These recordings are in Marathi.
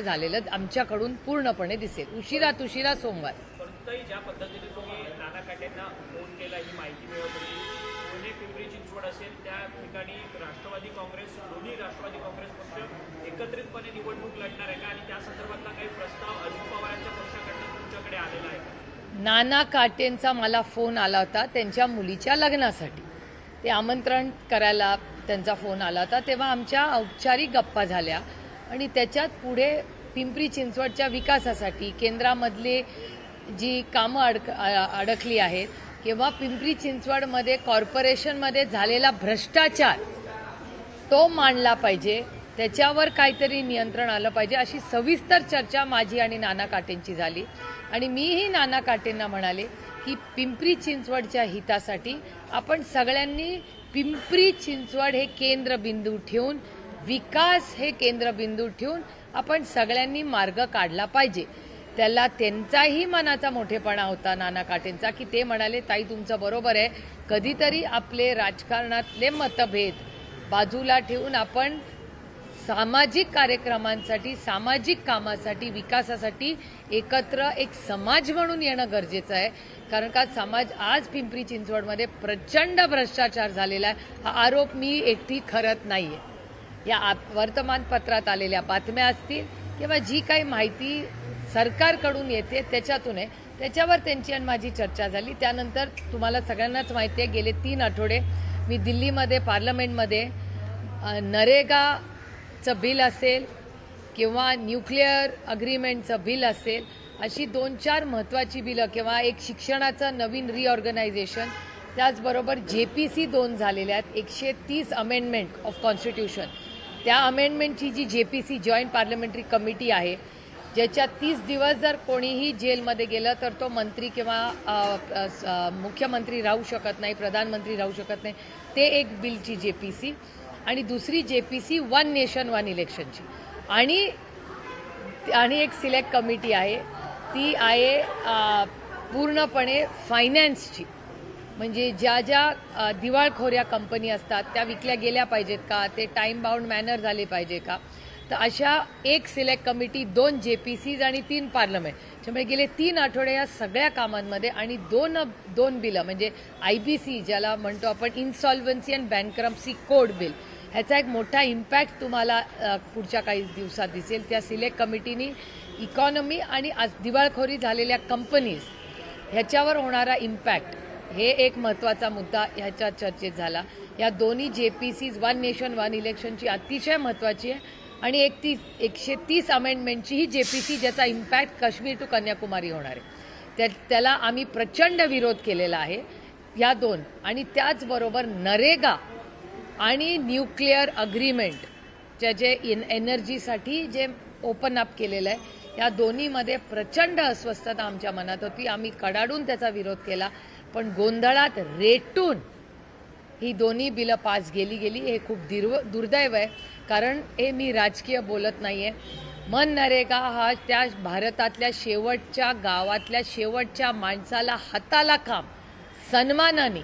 झालेलं आमच्याकडून पूर्णपणे दिसेल. उशिरात उशिरा सोमवार. परंतुही ज्या पद्धतीने तुम्ही नाना काटेंना फोन केला ही माहिती मिळत होती पुणे पिंपरी चिंचवड असेल त्या ठिकाणी राष्ट्रवादी काँग्रेस दोन्ही राष्ट्रवादी काँग्रेस पक्ष एकत्रितपणे निवडणूक लढणार आहे का? आणि त्या संदर्भातला काही प्रस्ताव अजित पवारांच्या पक्षाकडनं तुमच्याकडे आलेला आहे. का नाना काटेंचा मला फोन आला होता त्यांच्या मुलीच्या लग्नासाठी. ते आमंत्रण करायला त्यांचा फोन आला होता. तेव्हा आमच्या औपचारिक गप्पा झाल्या. आणि त्याच्यात पुढे पिंपरी चिंचवडच्या विकासासाठी केंद्रामधले जी कामं अडक अडकली आहेत किंवा पिंपरी चिंचवडमध्ये कॉर्पोरेशनमध्ये झालेला भ्रष्टाचार तो मांडला पाहिजे त्याच्यावर काहीतरी नियंत्रण आलं पाहिजे अशी सविस्तर चर्चा माझी आणि नाना काटेंची झाली. आणि मीही नाना काटेंना म्हणाले की पिंपरी चिंचवडच्या हितासाठी आपण सगळ्यांनी पिंपरी चिंचवड हे केंद्रबिंदू ठेवून विकास हे केंद्रबिंदू ठेवून आपण सगळ्यांनी मार्ग काढला पाहिजे. त्याला त्यांचाही मनाचा मोठेपणा होता नाना काटेंचा की ते म्हणाले ताई तुमचं बरोबर आहे. कधीतरी आपले राजकारणातले मतभेद बाजूला ठेवून आपण सामाजिक कार्यक्रमांसाठी सामाजिक कामासाठी विकासासाठी एकत्र एक समाज म्हणून येणं गरजेचं आहे. कारण का समाज आज पिंपरी चिंचवडमध्ये प्रचंड भ्रष्टाचार झालेला आहे. हा आरोप मी एकटी खरत नाही आहे या आप- वर्तमानपत्रात आलेल्या बातम्या असतील किंवा जी काही माहिती सरकारकडून येते त्याच्यातून आहे. त्याच्यावर त्यांची आणि माझी चर्चा झाली. त्यानंतर तुम्हाला सगळ्यांनाच माहिती आहे गेले तीन आठवडे मी दिल्लीमध्ये पार्लमेंटमध्ये नरेगाचं बिल असेल किंवा न्यूक्लिअर अग्रीमेंटचं बिल असेल अशी दोन चार महत्त्वाची बिलं किंवा एक शिक्षणाचं नवीन रिऑर्गनायझेशन त्याचबरोबर जे पी सी दोन झालेल्या आहेत एकशे तीस अमेंडमेंट ऑफ कॉन्स्टिट्यूशन त्या अमेंडमेंटची जी J P C joint parliamentary committee आहे ज्याच्यात तीस दिवस जर कोणीही जेलमध्ये गेलं तर तो मंत्री किंवा मुख्यमंत्री राहू शकत नाही प्रधानमंत्री राहू शकत नाही. ते एक बिलची जे पी सी आणि दुसरी J P C one nation one इलेक्शनची आणि आणि एक सिलेक्ट कमिटी आहे. ती आहे पूर्णपणे फायनान्सची म्हणजे ज्या ज्या दिवाळखोऱ्या कंपनी असतात त्या विकल्या गेल्या पाहिजेत का? ते टाईम बाउंड मॅनर झाले पाहिजे का? तर अशा एक सिलेक्ट कमिटी दोन जे पी सीज आणि तीन पार्लमेंट त्यामुळे गेले तीन आठवडे या सगळ्या कामांमध्ये आणि दोन दोन बिलं म्हणजे आय बी सी ज्याला म्हणतो आपण insolvency and bankruptcy code bill ह्याचा एक मोठा इम्पॅक्ट तुम्हाला पुढच्या काही दिवसात दिसेल. त्या सिलेक्ट कमिटीनी इकॉनॉमी आणि आज दिवाळखोरी झालेल्या कंपनीज ह्याच्यावर होणारा इम्पॅक्ट हे एक महत्त्वाचा मुद्दा ह्याच्या चर्चेत झाला. या दोन्ही J P Cs one nation one इलेक्शनची अतिशय महत्त्वाची आहे. आणि एक तीस एकशे तीस अमेंडमेंटची ही जे पी सी ज्याचा इम्पॅक्ट काश्मीर टू कन्याकुमारी होणार आहे. त्या त्याला आम्ही प्रचंड विरोध केलेला आहे. या दोन आणि त्याचबरोबर नरेगा आणि न्यूक्लिअर अग्रीमेंट ज्या जे इन एनर्जीसाठी जे ओपन अप केलेलं आहे या दोन्हीमध्ये प्रचंड अस्वस्थता आमच्या मनात होती. आम्ही कडाडून त्याचा विरोध केला. पण गोंधळात रेटून ही दोन्ही बिलं पास गेली गेली हे खूप दिर्व दुर्दैव आहे. कारण हे मी राजकीय बोलत नाहीये. मन नरेगा हा त्या भारतातल्या शेवटच्या गावातल्या शेवटच्या माणसाला हाताला काम सन्मानाने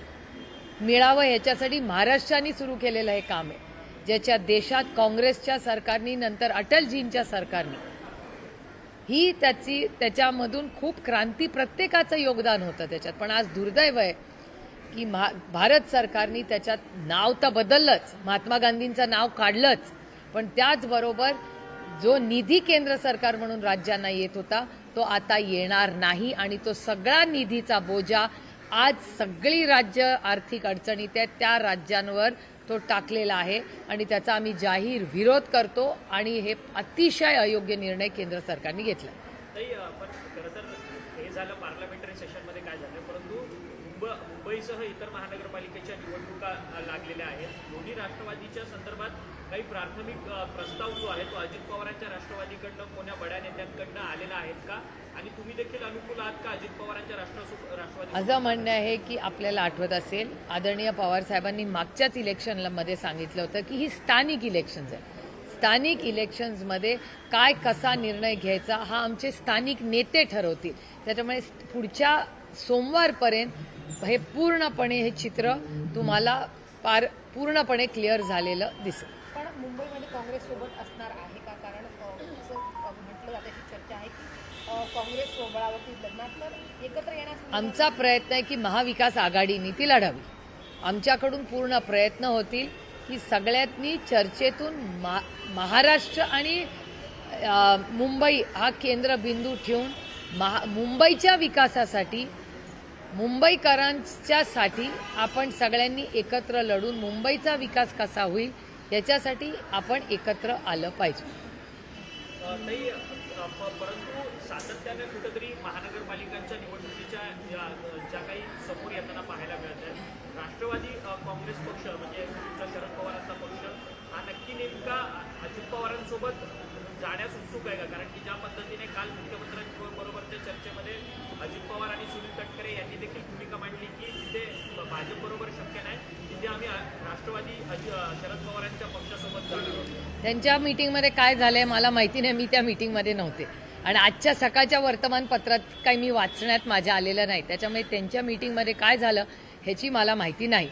मिळावं ह्याच्यासाठी महाराष्ट्राने सुरू केलेलं हे काम आहे. ज्याच्या देशात काँग्रेसच्या सरकारनी नंतर अटलजींच्या सरकारनी ही त्याची त्याच्यामधून खूप क्रांती प्रत्येकाचं योगदान होतं त्याच्यात. पण आज दुर्दैव आहे की महा भारत सरकारनी त्याच्यात नाव तर बदललंच. महात्मा गांधींचं नाव काढलंच. पण त्याचबरोबर जो निधी केंद्र सरकार म्हणून राज्यांना येत होता तो आता येणार नाही आणि तो सगळा निधीचा बोजा आज सगळी राज्य आर्थिक अडचणीत आहेत. त्या राज्यांवर तो टाकलेला आहे आणि त्याचा आम्ही जाहीर विरोध करतो आणि हे अतिशय अयोग्य निर्णय केंद्र सरकारने घेतला ताई अ, पण खरं तर हे झालं पार्लमेंटरी सेशनमध्ये काय झालं परंतु मुंबई मुंबईसह इतर महानगरपालिकेच्या निवडणुका लागलेल्या आहेत. दोन्ही राष्ट्रवादीच्या संदर्भात काही प्राथमिक प्रस्ताव जो आहे तो अजित पवारांच्या राष्ट्रवादीकडनं कोण्या बड्या नेत्यांकडनं आलेला आहेत का? आणि तुम्ही देखील अनुकूल आहात का अजित पवारांच्या राष्ट्र राष्ट्रवादी माझं म्हणणं आहे की आपल्याला आठवत असेल आदरणीय पवार साहेबांनी मागच्याच इलेक्शनमध्ये सांगितलं होतं की ही स्थानिक इलेक्शन्स आहे स्थानिक इलेक्शन्समध्ये काय कसा निर्णय घ्यायचा हा आमचे स्थानिक नेते ठरवतील. त्याच्यामुळे पुढच्या सोमवारपर्यंत हे पूर्णपणे हे चित्र तुम्हाला पार पूर्णपणे क्लिअर झालेलं दिसेल. पण मुंबईमध्ये काँग्रेस सोबत असणार आहे का? कारण अ, असं, अ, काँग्रेस सोबळावरती लग्नात तर एकत्र येण्यास आमचा प्रयत्न आहे की महाविकास आघाडीनी ती लढावी. आमच्याकडून पूर्ण प्रयत्न होतील की सगळ्यांनी चर्चेतून मा- महाराष्ट्र आणि मुंबई हा केंद्रबिंदू ठेवून महा मुंबईच्या विकासासाठी मुंबईकरांच्यासाठी आपण सगळ्यांनी एकत्र लढून मुंबईचा विकास कसा होईल याच्यासाठी आपण एकत्र आलं पाहिजे. परंतु सातत्याने कुठेतरी महानगरपालिकांच्या निवडणुकीच्या ज्या काही समोर येताना पाहायला मिळत आहेत राष्ट्रवादी काँग्रेस पक्ष म्हणजे तुमचा शरद पवारांचा पक्ष हा नक्की नेमका अजित पवारांसोबत जाण्यास उत्सुक आहे का? कारण की ज्या पद्धतीने काल मुख्यमंत्र्यांबरोबरच्या चर्चेमध्ये अजित पवार आणि सुनील तटकरे यांनी देखील भूमिका मांडली की जिथे भाजपबरोबर शक्य नाही तिथे आम्ही राष्ट्रवादी अजि- अ, शरद पवारांच्या पक्षासोबत जाणार त्यांच्या मीटिंगमध्ये काय झालंय मला माहिती नाही मी त्या मीटिंगमध्ये नव्हते. आणि आजच्या सकाळच्या वर्तमानपत्रात काही मी वाचण्यात माझ्या आलेलं नाही. त्याच्यामुळे त्यांच्या मीटिंगमध्ये काय झालं ह्याची मला माहिती नाही.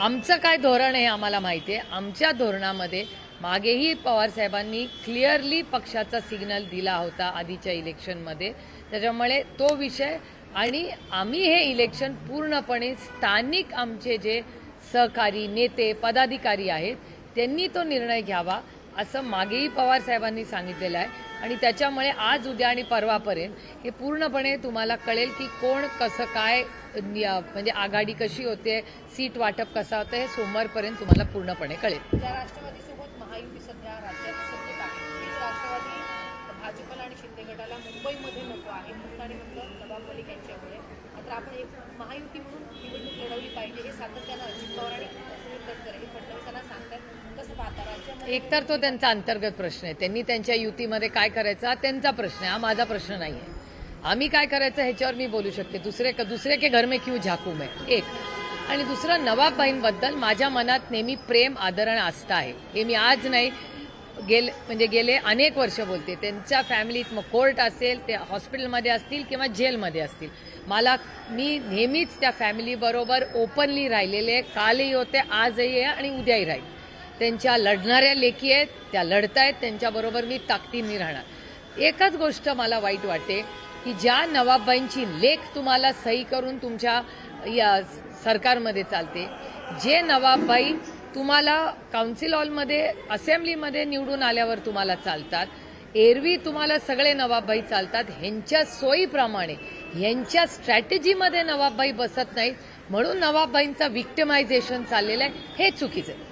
आमचं काय धोरण आहे आम्हाला माहिती आहे. आमच्या धोरणामध्ये मागेही पवारसाहेबांनी क्लिअरली पक्षाचा सिग्नल दिला होता आधीच्या इलेक्शनमध्ये त्याच्यामुळे तो विषय आणि आम्ही हे इलेक्शन पूर्णपणे स्थानिक आमचे जे सहकारी नेते पदाधिकारी आहेत त्यांनी तो निर्णय घ्यावा असं मागेही पवार साहेबांनी सांगितलेलं आहे. आणि त्याच्यामुळे आज उद्या आणि परवापर्यंत हे पूर्णपणे तुम्हाला कळेल की कोण कसं काय म्हणजे आघाडी कशी होते सीट वाटप कसा होतं हे सोमवारपर्यंत तुम्हाला पूर्णपणे कळेल. टाईम राष्ट्रवादीसोबत महायुती सध्या राज्यात सत्तेत आहे तीच राष्ट्रवादी भाजपला आणि शिंदे गटाला मुंबईमध्ये नको आहे. म्हणून आणि म्हटलं नवाब मलिक यांच्यामुळे. मात्र आपण एक महायुती म्हणून निवडणूक लढवली पाहिजे हे सातत्यानं अजित पवार आणि सुनील तटकरे हे फडणवीसांना सांगतात. कसं पाहता राज्यामध्ये? एकतर तो त्यांचा अंतर्गत प्रश्न आहे. त्यांनी त्यांच्या युतीमध्ये काय करायचं हा त्यांचा प्रश्न आहे हा माझा प्रश्न नाही आहे आम्ही काय करायचं ह्याच्यावर मी बोलू शकते. दुसरे दुसरे के घर में क्यू झाकू मैं? एक. आणि दुसरं नवाबबाईंबद्दल माझ्या मनात नेहमी प्रेम आदर आणि आस्था आहे हे मी आज नाही गेले म्हणजे गेले अनेक वर्ष बोलते. त्यांच्या फॅमिलीत मग कोर्ट असेल ते हॉस्पिटलमध्ये असतील किंवा जेलमध्ये असतील. मला मी नेहमीच त्या फॅमिलीबरोबर ओपनली राहिलेले आहे. कालही होते आजही आहे आणि उद्याही राहील. त्यांच्या लढणाऱ्या लेखी आहेत त्या लढतायत त्यांच्याबरोबर मी ताकदीने राहणार. एकच गोष्ट मला वाईट वाटते की ज्या नवाबबाईंची लेख तुम्हाला सही करून तुमच्या या सरकारमध्ये चालते जे नवाबबाई तुम्हाला काउन्सिल हॉलमध्ये असेंब्लीमध्ये निवडून आल्यावर तुम्हाला चालतात एरवी तुम्हाला सगळे नवाबबाई चालतात ह्यांच्या सोयीप्रमाणे ह्यांच्या स्ट्रॅटेजीमध्ये नवाबबाई बसत नाहीत म्हणून नवाबबाईंचं विक्टिमायझेशन चाललेलं आहे हे चुकीचं आहे.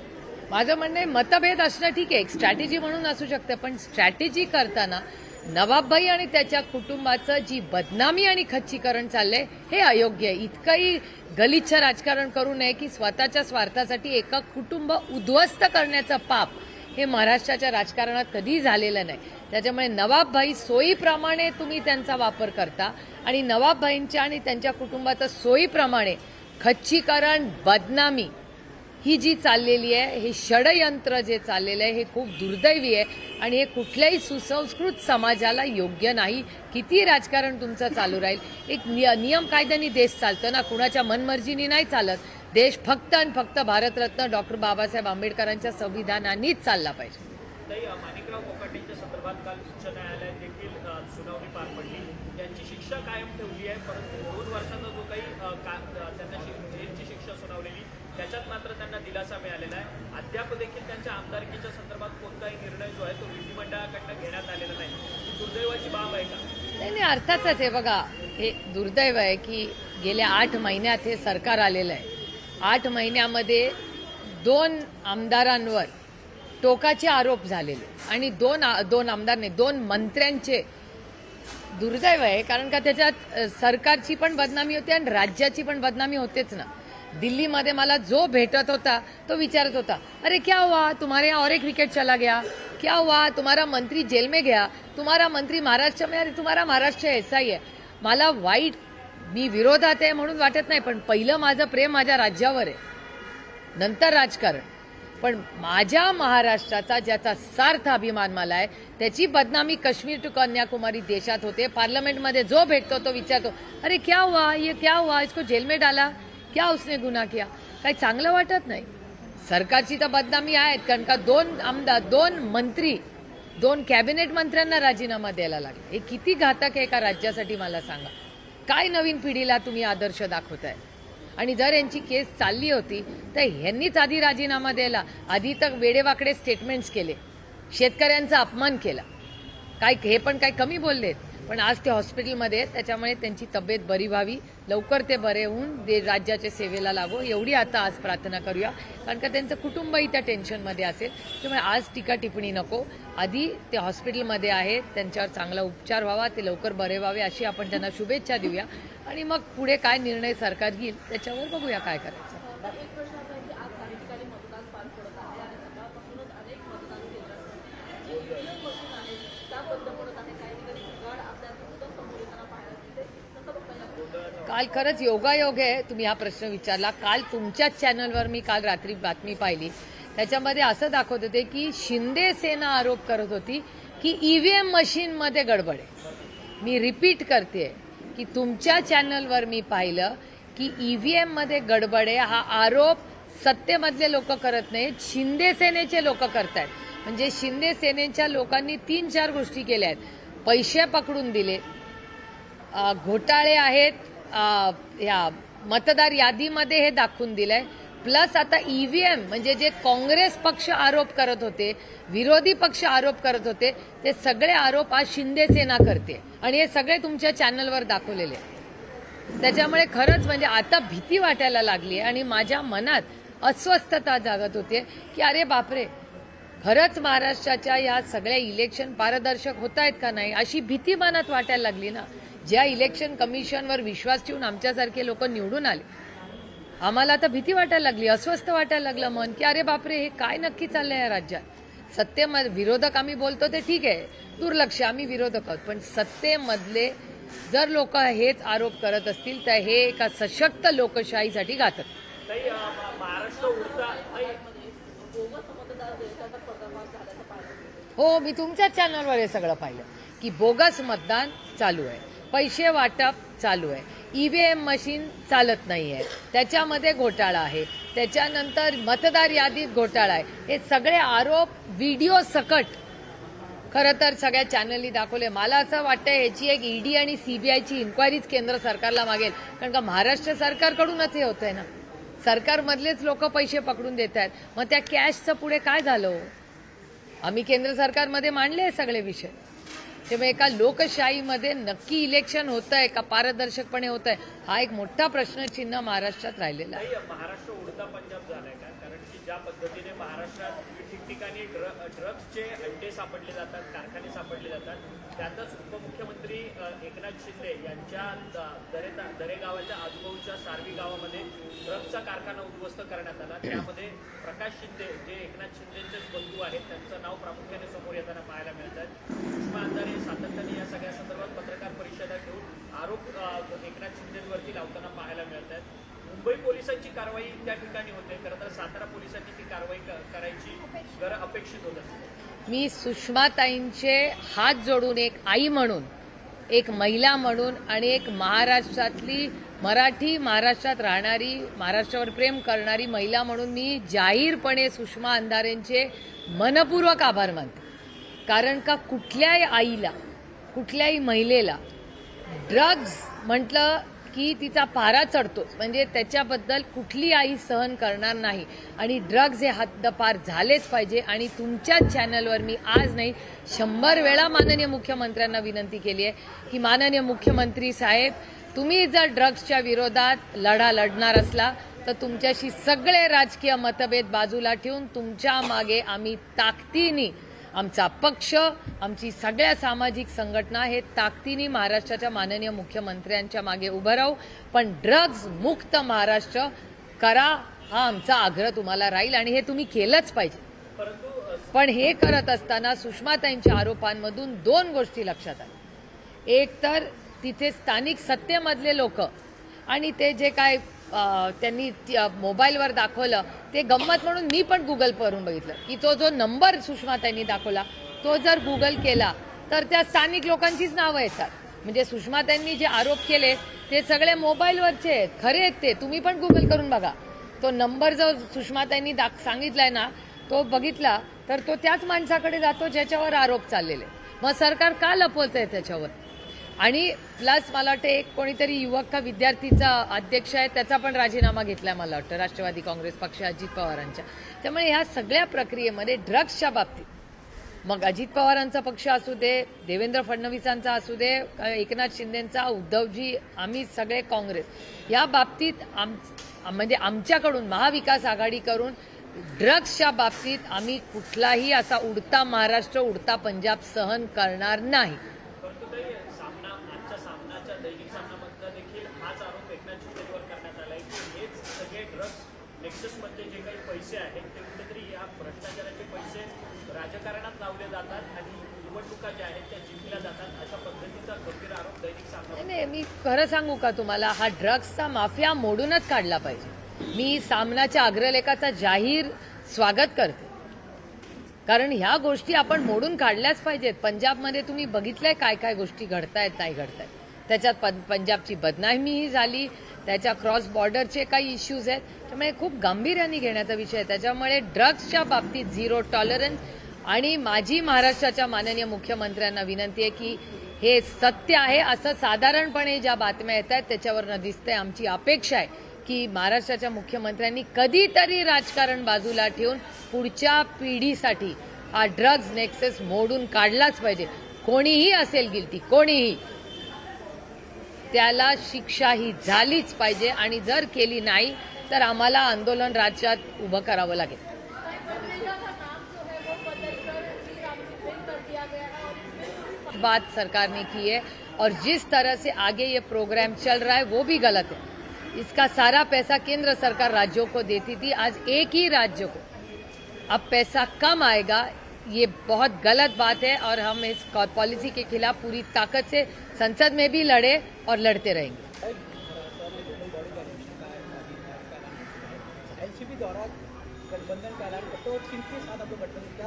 माझं म्हणणं आहे मतभेद असणं ठीक आहे एक स्ट्रॅटेजी म्हणून असू शकते पण स्ट्रॅटेजी करताना नवाबभाई आणि त्याच्या कुटुंबाचं जी बदनामी आणि खच्चीकरण चाललंय हे अयोग्य आहे. इतकंही गलिच्छ राजकारण करू नये की स्वतःच्या स्वार्थासाठी एका कुटुंब उद्ध्वस्त करण्याचं पाप हे महाराष्ट्राच्या राजकारणात कधीही झालेलं नाही. त्याच्यामुळे नवाबभाई सोयीप्रमाणे तुम्ही त्यांचा वापर करता आणि नवाबभाईंच्या आणि त्यांच्या कुटुंबाचं सोयीप्रमाणे खच्चीकरण बदनामी ही जी चाललेली आहे हे षडयंत्र जे चाललेलं आहे हे खूप दुर्दैवी आहे आणि हे कुठल्याही सुसंस्कृत समाजाला योग्य नाही. किती राजकारण तुमचं चालू राहील? एक निय- नियम कायद्याने देश चालतो ना? कुणाच्या मनमर्जीनी नाही चालत. देश फक्त आणि फक्त भारतरत्न डॉक्टर बाबासाहेब आंबेडकरांच्या संविधानानेच चालला पाहिजे ताई अ, माणिकराव कोकाटेंच्या संदर्भात काल उच्च न्यायालयात देखील अ, सुनावणी पार पडली त्यांची शिक्षा कायम ठेवली आहे परंतु दोन वर्षाचा जो काही अ, का- अ, त्यांना शि- जेलची शिक्षा सुनावलेली त्याच्यात मात्र त्यांना दिलासा मिळालेला आहे. अद्याप देखील त्यांच्या आमदारकीच्या संदर्भात कोणताही निर्णय जो आहे तो विधिमंडळाकडनं घेण्यात आलेला नाही. ही दुर्दैवाची बाब आहे का? नाही नाही अर्थातच आहे बघा हे दुर्दैव आहे की गेल्या आठ महिन्यात हे सरकार आलेलं आहे. आठ महिन्यामध्ये दोन आमदारांवर टोकाचे आरोप झालेले आणि दोन दोन आमदार नाही दोन मंत्र्यांचे दुर्दैव आहे कारण का त्याच्यात सरकारची पण बदनामी होते आणि राज्याची पण बदनामी होतेच ना. दिल्लीमध्ये मला जो भेटत होता तो विचारत होता अरे क्या हुआ? तुम्हारे यहाँ और एक विकेट चला गया। क्या हुआ? तुम्हारा मंत्री जेल में गया। तुम्हारा मंत्री महाराष्ट्र में अरे तुम्हारा महाराष्ट्र ऐसा ही है। मला वाईट मी विरोधात आहे म्हणून वाटत नाही पण पहिलं माझं प्रेम माझ्या राज्यावर आहे. नंतर राजकारण. पण माझ्या महाराष्ट्राचा ज्याचा सार्थ अभिमान मला आहे त्याची बदनामी काश्मीर टू कन्याकुमारी देशात होते. पार्लमेंटमध्ये जो भेटतो तो विचारतो अरे क्या हुआ? ये क्या हुआ? इसको जेल में डाला? क्या उसने गुन्हा किया? काही चांगलं वाटत नाही. सरकारची तर बदनामी आहेत कारण का दोन आमदार दोन मंत्री दोन कॅबिनेट मंत्र्यांना राजीनामा द्यायला लागले. हे किती घातक आहे एका राज्यासाठी मला सांगा. काय नवीन पिढीला तुम्ही आदर्श दाखवताय? आणि जर यांची केस चालली होती तर ह्यांनीच आधी राजीनामा द्यायला आधी तर वेडेवाकडे स्टेटमेंट्स केले. शेतकऱ्यांचा अपमान केला. काय हे पण काय कमी बोललेत? पण आज ते हॉस्पिटलमध्ये आहेत त्याच्यामुळे त्यांची तब्येत बरी व्हावी. लवकर ते बरे होऊन दे राज्याच्या सेवेला लागो. एवढी आता आज प्रार्थना करूया. कारण का त्यांचं कुटुंबही त्या टेन्शनमध्ये असेल. त्यामुळे आज टीका टिप्पणी नको. आधी ते हॉस्पिटलमध्ये आहेत त्यांच्यावर चांगला उपचार व्हावा ते लवकर बरे व्हावे अशी आपण त्यांना शुभेच्छा देऊया. आणि मग पुढे काय निर्णय सरकार घेईल त्याच्यावर बघूया काय करायचं एक प्रश्न असा आहे की आज काही ठिकाणी मतदान पार पडत आहे आणि सकाळपासूनच अनेक मतदान केंद्र जे ईव्हीएम मशीन आहेत त्या बंद पडत आहे काही ठिकाणी जुगाड आपल्याला सुद्धा समोर येताना पाहायला मिळते कसं बघता या काल खरंच योगायोग आहे तुम्ही हा प्रश्न विचारला. काल तुमच्याच चॅनलवर मी काल रात्री बातमी पाहिली. त्याच्यामध्ये असं दाखवत होते की शिंदे सेना आरोप करत होती की ईव्हीएम मशीनमध्ये गडबड आहे. मी रिपीट करते की तुमच्या चॅनलवर मी पाहिलं की ईव्हीएममध्ये गडबड आहे. हा आरोप सत्तेमधले लोक करत नाहीत शिंदे सेनेचे लोक करतायत. म्हणजे शिंदे सेनेच्या लोकांनी तीन चार गोष्टी केल्या आहेत. पैसे पकडून दिले. घोटाळे आहेत. या मतदार यादीमध्ये हे दाखवून दिलंय. प्लस आता ईव्हीएम म्हणजे जे काँग्रेस पक्ष आरोप करत होते विरोधी पक्ष आरोप करत होते ते सगळे आरोप आज शिंदे सेना करते. आणि हे सगळे तुमच्या चॅनलवर दाखवलेले त्याच्यामुळे खरंच म्हणजे आता भीती वाटायला लागली आहे आणि माझ्या मनात अस्वस्थता जागत होते की अरे बापरे खरंच महाराष्ट्राच्या या सगळ्या इलेक्शन पारदर्शक होत आहेत का नाही अशी भीती मनात वाटायला लागली ना. ज्या इलेक्शन कमिशनवर विश्वास ठेवून आमच्यासारखे लोक निवडून आले आम्हाला आता भीती वाटायला लागली अस्वस्थ वाटायला लागलं मन की अरे बापरे हे काय नक्की चाललंय या राज्यात? सत्तेमध्ये विरोधक आम्ही बोलतो ते ठीक आहे दुर्लक्ष आम्ही विरोधक आहोत पण सत्तेमधले जर लोक हेच आरोप करत असतील तर हे एका सशक्त लोकशाहीसाठी घातक. हो मी तुमच्या चॅनलवर हे सगळं पाहिलं की बोगस मतदान चालू आहे. पैसे वाटप चालू आहे. ई व्ही एम मशीन चालत नाही आहे त्याच्यामध्ये घोटाळा आहे. त्याच्यानंतर मतदार यादीत घोटाळा आहे. हे सगळे आरोप व्हिडिओ सकट. खरं तर सगळ्या चॅनलनी दाखवले. मला असं वाटतं ह्याची एक ईडी आणि सीबीआयची इन्क्वायरीच केंद्र सरकारला मागेल. कारण का महाराष्ट्र सरकारकडूनच हे होतंय ना. सरकारमधलेच लोक पैसे पकडून देत आहेत. मग त्या कॅशचं पुढे काय झालं हो? आम्ही केंद्र सरकारमध्ये मांडले सगळे विषय. त्यामुळे एका लोकशाहीमध्ये नक्की इलेक्शन होत आहे का? पारदर्शकपणे होत आहे हा एक मोठा प्रश्नचिन्ह महाराष्ट्रात राहिलेला आहे. महाराष्ट्र उडता पंजाब झालाय का? कारण की ज्या पद्धतीने महाराष्ट्रात ठिकाणी ड्र- ड्रग्सचे अड्डे सापडले जातात कारखाने सापडले जातात. त्यातच उपमुख्यमंत्री एकनाथ शिंदे यांच्या दरे दरेगावाच्या आजूबाजूच्या सारवी गावामध्ये ड्रग्सचा कारखाना उद्ध्वस्त करण्यात आला. त्यामध्ये प्रकाश शिंदे जे एकनाथ शिंदेचेच बंधू आहेत त्यांचं नाव प्रामुख्याने समोर येताना पाहायला मिळतात सुषमा अंधारे सातत्याने या सगळ्या संदर्भात पत्रकार परिषदा घेऊन आरोप एकनाथ शिंदेवरती लावताना पाहायला मिळत आहेत मुंबई पोलिसांची कारवाई त्या ठिकाणी होते. खरं तर सातारा पोलिसांनी ती कारवाई करायची गर अपेक्षित होत असते मी सुषमाताईंचे हात जोडून एक आई म्हणून एक महिला म्हणून आणि एक महाराष्ट्रातली मराठी महाराष्ट्रात राहणारी महाराष्ट्रावर प्रेम करणारी महिला म्हणून मी जाहीरपणे सुषमा अंधारेंचे मनपूर्वक आभार मानते. कारण का कुठल्याही आईला कुठल्याही महिलेला ड्रग्ज म्हटलं की तिचा पारा चढतोच म्हणजे त्याच्याबद्दल कुठली आई सहन करणार नाही. आणि ड्रग्ज हे हद्दपार झालेच पाहिजे. आणि तुमच्याच चॅनलवर मी आज नाही शंभर वेळा माननीय मुख्यमंत्र्यांना विनंती केली आहे की माननीय मुख्यमंत्री साहेब तुम्ही जर ड्रग्सच्या विरोधात लढा लढणार असला तर तुमच्याशी सगळे राजकीय मतभेद बाजूला ठेवून तुमच्या मागे आम्ही ताकदीनी आमचा पक्ष आमची सगळ्या सामाजिक संघटना हे ताकदीने महाराष्ट्राच्या माननीय मुख्यमंत्र्यांच्या मागे उभं राहू. पण ड्रग्ज मुक्त महाराष्ट्र करा हा आमचा आग्रह तुम्हाला राहील आणि हे तुम्ही केलंच पाहिजे. पण हे करत असताना सुषमाताईंच्या आरोपांमधून दोन गोष्टी लक्षात आल्या. एक तर तिथे स्थानिक सत्तेमधले लोक आणि ते जे काय त्यांनी मोबाईलवर दाखवलं. ते गंमत म्हणून मी पण गुगल करून बघितलं. की तो जो नंबर सुषमाताईंनी दाखवला तो जर गुगल केला तर त्या स्थानिक लोकांचीच नावं येतात. म्हणजे सुषमाताईंनी जे आरोप केले ते सगळे मोबाईलवरचे आहेत. खरे आहेत ते. तुम्ही पण गुगल करून बघा. तो नंबर जो सुषमाताईंनी दाख सांगितलाय ना तो बघितला तर तो त्याच माणसाकडे जातो ज्याच्यावर आरोप चाललेले मग सरकार का लपवत आहे त्याच्यावर? आणि प्लस मला वाटतं एक कोणीतरी युवक का विद्यार्थीचा अध्यक्ष आहे त्याचा पण राजीनामा घेतलाय मला वाटतं राष्ट्रवादी काँग्रेस पक्ष अजित पवारांच्या. त्यामुळे ह्या सगळ्या प्रक्रियेमध्ये ड्रग्सच्या बाबतीत. मग अजित पवारांचा पक्ष असू दे देवेंद्र फडणवीसांचा असू दे एकनाथ शिंदेचा उद्धवजी आम्ही सगळे काँग्रेस. या बाबतीत आम म्हणजे आमच्याकडून महाविकास आघाडी करून ड्रग्सच्या बाबतीत आम्ही कुठलाही असा उडता महाराष्ट्र उडता पंजाब सहन करणार नाही परंतु ते सामना आजच्या सामनाच्या दैनिक सामनामधनं देखील हाच आरोप एकनाथ शिंदेवर करण्यात आलाय की हेच सगळे ड्रग्स नेक्ससमध्ये जे काही पैसे आहेत ते कुठेतरी या भ्रष्टाचाराचे पैसे राजकारणात लावले जातात आणि ज्या आहेत त्या जिंकल्या जातात. अशा पद्धतीचा गंभीर आरोप दैनिक सामना नाही, नाही मी खरं सांगू का तुम्हाला? हा ड्रग्सचा माफिया मोडूनच काढला पाहिजे. मी सामनाच्या अग्रलेखाचा जाहीर स्वागत करते. कारण ह्या गोष्टी आपण मोडून काढल्याच पाहिजेत. पंजाबमध्ये तुम्ही बघितलंय काय काय गोष्टी घडतायत नाही घडतायत. त्याच्यात पं- पंजाबची बदनामीही झाली. त्याच्या क्रॉस बॉर्डरचे काही इश्यूज आहेत. त्यामुळे खूप गांभीर्याने घेण्याचा विषय आहे. त्याच्यामुळे ड्रग्सच्या बाबतीत झिरो टॉलरन्स आणि माझी महाराष्ट्राच्या माननीय मुख्यमंत्र्यांना विनंती आहे की हे सत्य आहे असं साधारणपणे ज्या बातम्या येत आहेत त्याच्यावरनं दिसतंय. आमची अपेक्षा आहे की महाराष्ट्राच्या मुख्यमंत्र्यांनी कधीतरी राजकारण बाजूला ठेवून पुढच्या पिढीसाठी हा ड्रग्ज नेक्सेस मोडून काढलाच पाहिजे. कोणीही असेल गिल्टी कोणीही त्याला शिक्षा ही झालीच पाहिजे. आणि जर केली नाही तर आम्हाला आंदोलन राज्यात उभं करावं लागेल. बात सरकार ने की है और जिस तरह से आगे ये प्रोग्राम चल रहा है, वो भी गलत है। इसका सारा पैसा केंद्र सरकार राज्यों को देती थी, आज एक ही राज्य को। अब पैसा कम आएगा, ये बहुत गलत बात है और हम इस पॉलिसी के खिलाफ पूरी ताकत से संसद में भी लड़े और लड़ते रहेंगे।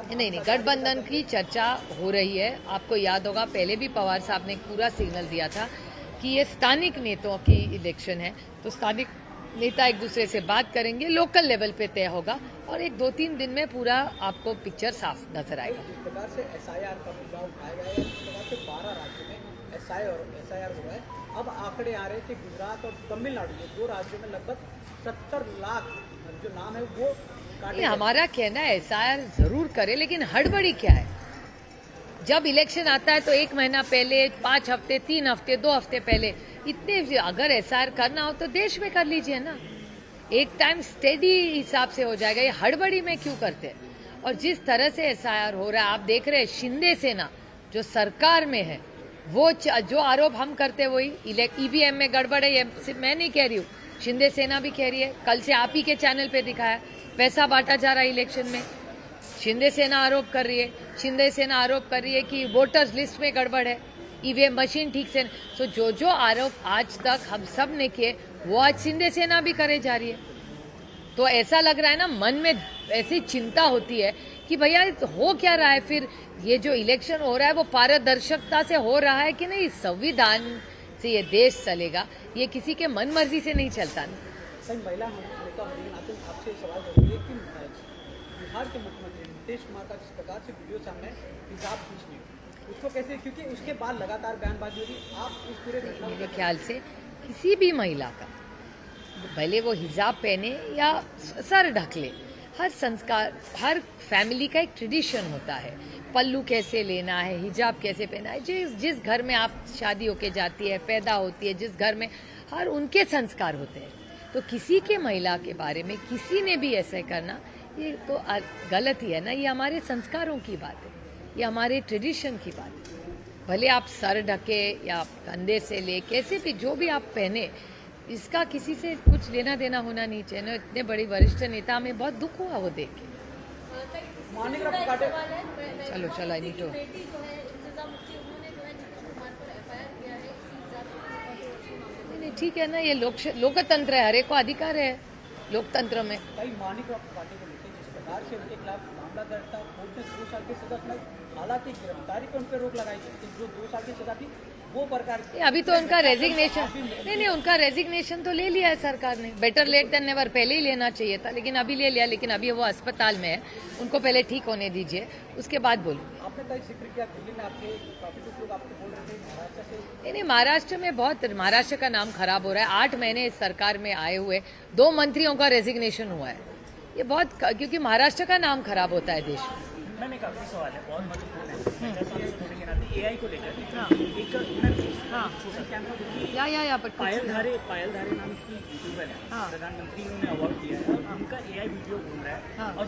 नहीं नहीं, गठबंधन की चर्चा हो रही है। आपको याद होगा, पहले भी पवार साहब ने पूरा सिग्नल दिया था कि ये स्थानिक नेताओं की इलेक्शन है। तो स्थानिक नेता एक दूसरे से बात करेंगे लोकल लेवल पे तय होगा और एक दो तीन दिन में पूरा आपको पिक्चर साफ़ नज़र आएगा। प्रकार से एसआईआर का मुद्दा उठाया गया है। बारह राज्यों में S I S I R अब आंकड़े आ रहे थे गुजरात और तमिलनाडु में दो राज्यों में लगभग सत्तर लाख जो नाम है वो नहीं हमारा कहना है एस ज़रूर करे लेकिन हड़बड़ी क्या है? जब इलेक्शन आता है तो एक महीना पहले पाँच हफ़्ते तीन हफ़्ते दो हफ़्ते पहले इतने अगर एस करना हो तो देश में कर लीजिए ना। एक टाइम स्टेडी हिसाब से हो जाएगा ये हड़बड़ी में क्यों करते हैं? और जिस तरह से एस हो रहा है आप देख रहे हैं शिंदे सेना जो सरकार में है वो जो आरोप हम करते वही ईवीएम में गड़बड़ है ये मैं नहीं कह रही हूँ शिंदे सेना भी कह रही है कल से आप ही के चैनल पे दिखाया। पैसा बांटा जा रहा है इलेक्शन में। शिंदे सेना आरोप कर रही है। शिंदे सेना आरोप कर रही है कि वोटर्स लिस्ट में गड़बड़ है। ईवीएम मशीन ठीक से सो जो जो आरोप आज तक हम सबने किए, वो आज शिंदे सेना भी करे जा रही है। तो ऐसा लग रहा है ना, मन में ऐसी चिंता होती है कि भैया, हो क्या रहा है फिर? ये जो इलेक्शन हो रहा है, वो पारदर्शकता से हो रहा है कि नहीं? संविधान से ये देश चलेगा। ये किसी के मन मर्ज़ी से नहीं चलता। ना बिहार के मुख्यमंत्री नीतीश कुमार का जिस प्रकार से वीडियो सामने है, हिजाब खींचने। उसको कैसे क्योंकि उसके बाद लगातार बयानबाजी हो रही आप इस पूरे मेरे ख्याल से किसी भी महिला का भले वो हिजाब पहने या सर ढक ले हर संस्कार हर फैमिली का एक ट्रेडिशन होता है। पल्लू कैसे लेना है हिजाब कैसे पहना है जिस जिस घर में आप शादी होके जाती है पैदा होती है जिस घर में हर उनके संस्कार होते हैं। तो किसी के महिला के बारे में किसी ने भी ऐसे करना ये तो गलत ही है ना ये हमारे संस्कारों की बात है ये हमारे ट्रेडिशन की बात है। भले आप सर ढके या आप कंधे से ले कैसे भी जो भी आप पहने इसका किसी से कुछ लेना देना होना नहीं चाहिए ना। इतने बड़े वरिष्ठ नेता में बहुत दुख हुआ वो देख के। चलो चलो आई नीड टू बेटी जो है इंतज़ाम मुफ्ती उन्होंने जो है नीतीश कुमार पर एफआईआर किया है इसी हिसाब से नहीं, नहीं, ठीक है ना ये लोकतंत्र है हर एक को अधिकार है लोकतंत्र में। राव पार्टी को खिलाफ मामला दर्ज था कोर्ट ने दो साल की सजा सुनाई। हालाँकि गिरफ्तारी पर उन पर रोक लगाई थी जो दो साल की सजा थी वो प्रकार अभी तो उनका रेजिग्नेशन नहीं नहीं उनका रेजिग्नेशन तो ले लिया है सरकार ने। बेटर लेट देन नेवर पहले ही लेना चाहिए था लेकिन अभी ले लिया लेकिन अभी वो अस्पताल में है। उनको पहले ठीक होने दीजिए उसके बाद बोलूँगी आपने कल ज़िक्र किया दिल्ली में आपके काफ़ी कुछ लोग आपको बोल रहे थे महाराष्ट्र से नहीं नहीं महाराष्ट्र में बहुत महाराष्ट्र का नाम खराब हो रहा है। आठ महीने इस सरकार में आए हुए दो मंत्रियों का रेजिग्नेशन हुआ है। ये बहुत क्योंकि महाराष्ट्र का नाम खराब होता है देश में। मैम एक आखिरी सवाल है बहुत महत्वपूर्ण है। के को लेकर। विनंती हाँ। छोटा कैमरा देखिए या या या बट पायल धारे पायल धारे नाम की यूट्यूबर है। हाँ। प्रधानमंत्री ने अवार्ड दिया है। उनका एआई वीडियो घूम रहा है। हाँ। और